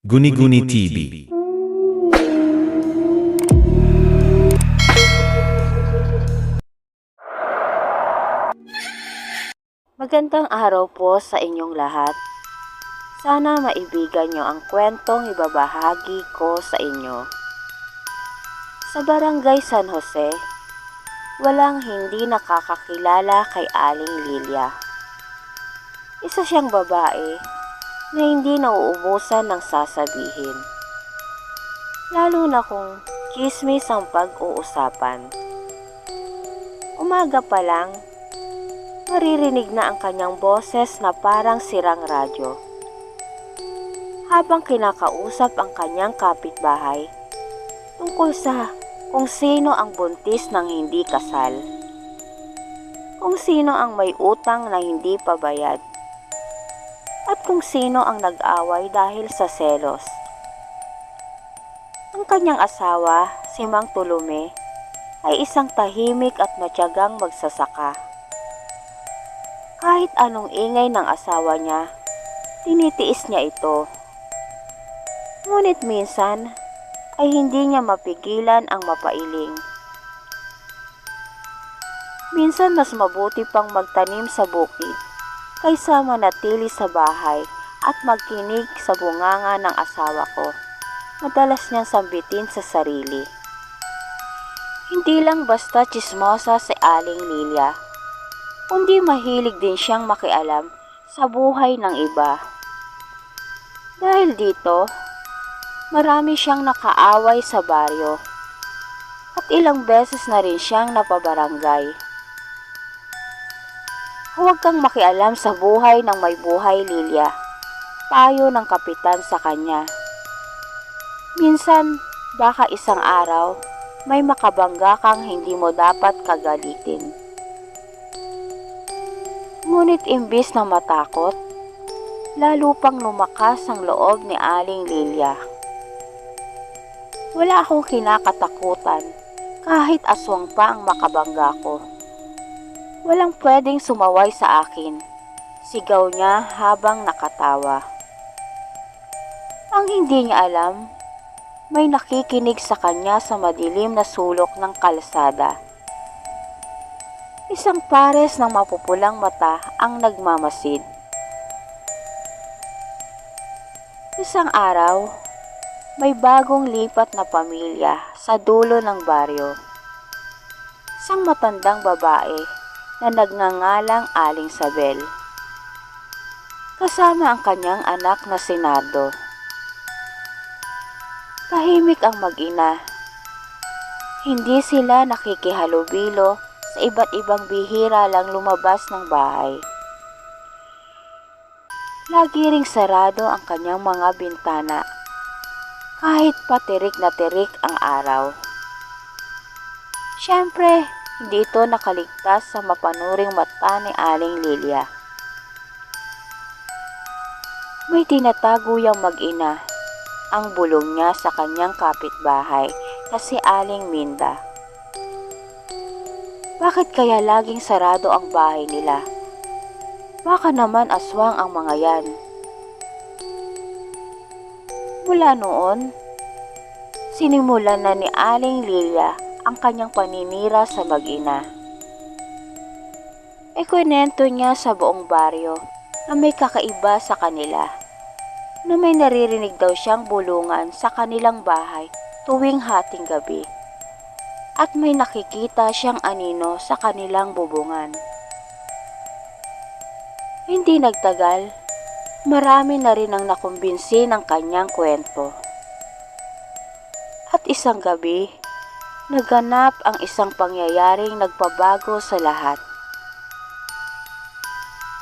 Guni-Guni TV Magandang araw po sa inyong lahat. Sana maibigan nyo ang kwentong ibabahagi ko sa inyo. Sa barangay San Jose, walang hindi nakakakilala kay Aling Lilia. Isa siyang babae na hindi nauubusan ng sasabihin. Lalo na kung chismis ang pag-uusapan. Umaga pa lang, maririnig na ang kanyang boses na parang sirang radyo. Habang kinakausap ang kanyang kapitbahay tungkol sa kung sino ang buntis ng hindi kasal. Kung sino ang may utang na hindi pabayad. At kung sino ang nag-away dahil sa selos. Ang kanyang asawa, si Mang Tulume, ay isang tahimik at matyagang magsasaka. Kahit anong ingay ng asawa niya, tinitiis niya ito. Ngunit minsan ay hindi niya mapigilan ang mapailing. Minsan mas mabuti pang magtanim sa bukid kaysa manatili sa bahay at magkinig sa bunganga ng asawa ko. Madalas niyang sambitin sa sarili. Hindi lang basta chismosa si Aling Lilia kundi mahilig din siyang makialam sa buhay ng iba. Dahil dito, marami siyang nakaaway sa baryo at ilang beses na rin siyang napabarangay. Huwag kang makialam sa buhay ng may buhay, Lilia. Payo ng kapitan sa kanya. Minsan, baka isang araw, may makabangga kang hindi mo dapat kagalitin. Ngunit imbis na matakot, lalo pang lumakas ang loob ni Aling Lilia. Wala akong kinakatakutan kahit aswang pa ang makabangga ko. Walang pwedeng sumaway sa akin, sigaw niya habang nakatawa. Ang hindi niya alam, may nakikinig sa kanya sa madilim na sulok ng kalsada. Isang pares ng mapupulang mata ang nagmamasid. Isang araw, may bagong lipat na pamilya sa dulo ng baryo. Isang matandang babae na nagngangalang Aling Sabel. Kasama ang kanyang anak na si Nardo. Tahimik ang mag-ina. Hindi sila nakikihalubilo sa iba't ibang bihira lang lumabas ng bahay. Lagi ring sarado ang kanyang mga bintana kahit patirik na tirik ang araw. Siyempre, hindi ito nakaligtas sa mapanuring mata ni Aling Lilia. May tinatago yung mag-ina ang bulong niya sa kanyang kapitbahay na si Aling Minda. Bakit kaya laging sarado ang bahay nila? Baka naman aswang ang mga yan. Mula noon, sinimulan na ni Aling Lilia ang kanyang paninira sa mag-ina. Ikwento niya sa buong baryo na may kakaiba sa kanila, na may naririnig daw siyang bulungan sa kanilang bahay tuwing hating gabi at may nakikita siyang anino sa kanilang bubungan. Hindi nagtagal, marami na rin ang nakumbinsi ng kanyang kwento. At isang gabi, naganap ang isang pangyayaring nagpabago sa lahat.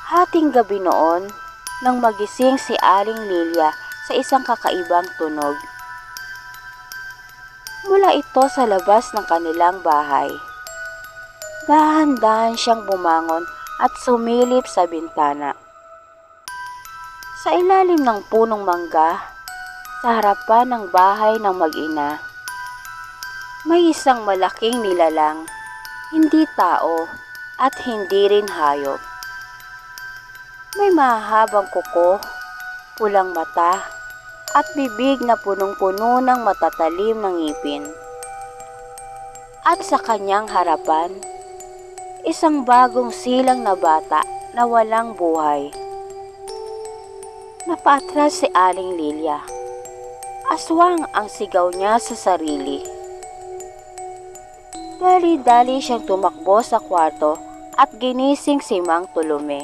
Hating gabi noon, nang magising si Aling Lilia sa isang kakaibang tunog. Mula ito sa labas ng kanilang bahay. Dahan-dahan siyang bumangon at sumilip sa bintana. Sa ilalim ng punong mangga, sa harapan ng bahay ng mag-ina, may isang malaking nilalang, hindi tao at hindi rin hayop. May mahabang kuko, pulang mata, at bibig na punong-puno ng matatalim ng ngipin. At sa kanyang harapan, isang bagong silang na bata na walang buhay. Napaatras si Aling Lilia. Aswang ang sigaw niya sa sarili. Dali-dali siyang tumakbo sa kwarto at ginising si Mang Tulume.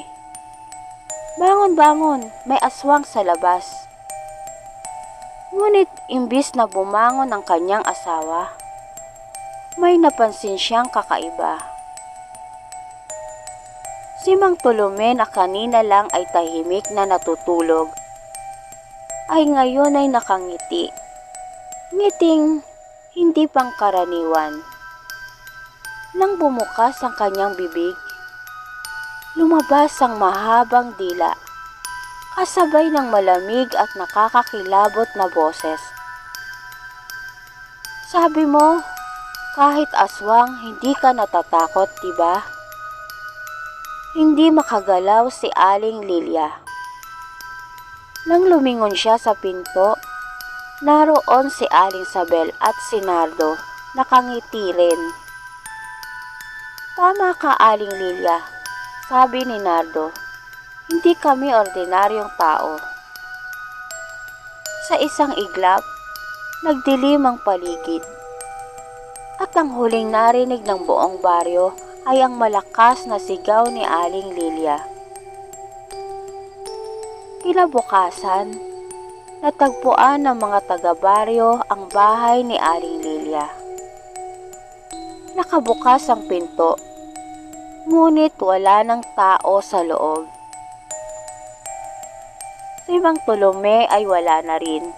Bangon, bangon, may aswang sa labas. Ngunit imbis na bumangon ang kanyang asawa, may napansin siyang kakaiba. Si Mang Tulume na kanina lang ay tahimik na natutulog, ay ngayon ay nakangiti. Ngiting hindi pangkaraniwan. Nang bumukas ang kanyang bibig, lumabas ang mahabang dila, kasabay ng malamig at nakakakilabot na boses. Sabi mo, kahit aswang, hindi ka natatakot, diba? Hindi makagalaw si Aling Lilia. Nang lumingon siya sa pinto, naroon si Aling Sabel at si Nardo, nakangiti rin. Tama ka, Aling Lilia, sabi ni Nardo. Hindi kami ordinaryong tao. Sa isang iglap, nagdilim ang paligid. At ang huling narinig ng buong baryo ay ang malakas na sigaw ni Aling Lilia. Kinabukasan, natagpuan ng mga taga-baryo ang bahay ni Aling Lilia. Nakabukas ang pinto, ngunit wala ng tao sa loob. Si Mang Tolome ay wala na rin.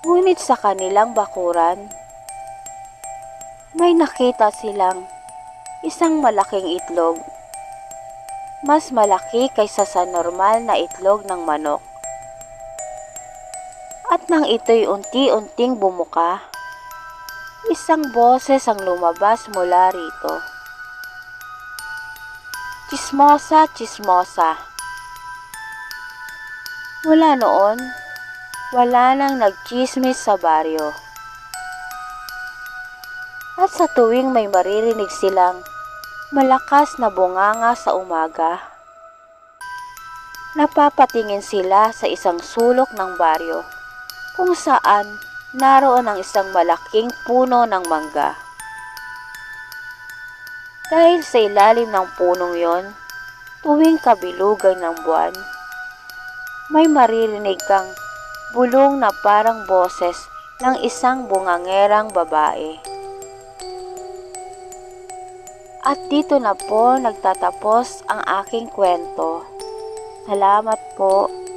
Ngunit sa kanilang bakuran, may nakita silang isang malaking itlog. Mas malaki kaysa sa normal na itlog ng manok. At nang ito'y unti-unting bumuka, isang boses ang lumabas mula rito. Chismosa, chismosa. Mula noon, wala nang nagchismis sa baryo. At sa tuwing may maririnig silang malakas na bunganga sa umaga, napapatingin sila sa isang sulok ng baryo kung saan naroon ang isang malaking puno ng mangga. Dahil sa ilalim ng punong yon, tuwing kabilugan ng buwan, may maririnig kang bulong na parang boses ng isang bungangerang babae. At dito na po nagtatapos ang aking kwento. Salamat po.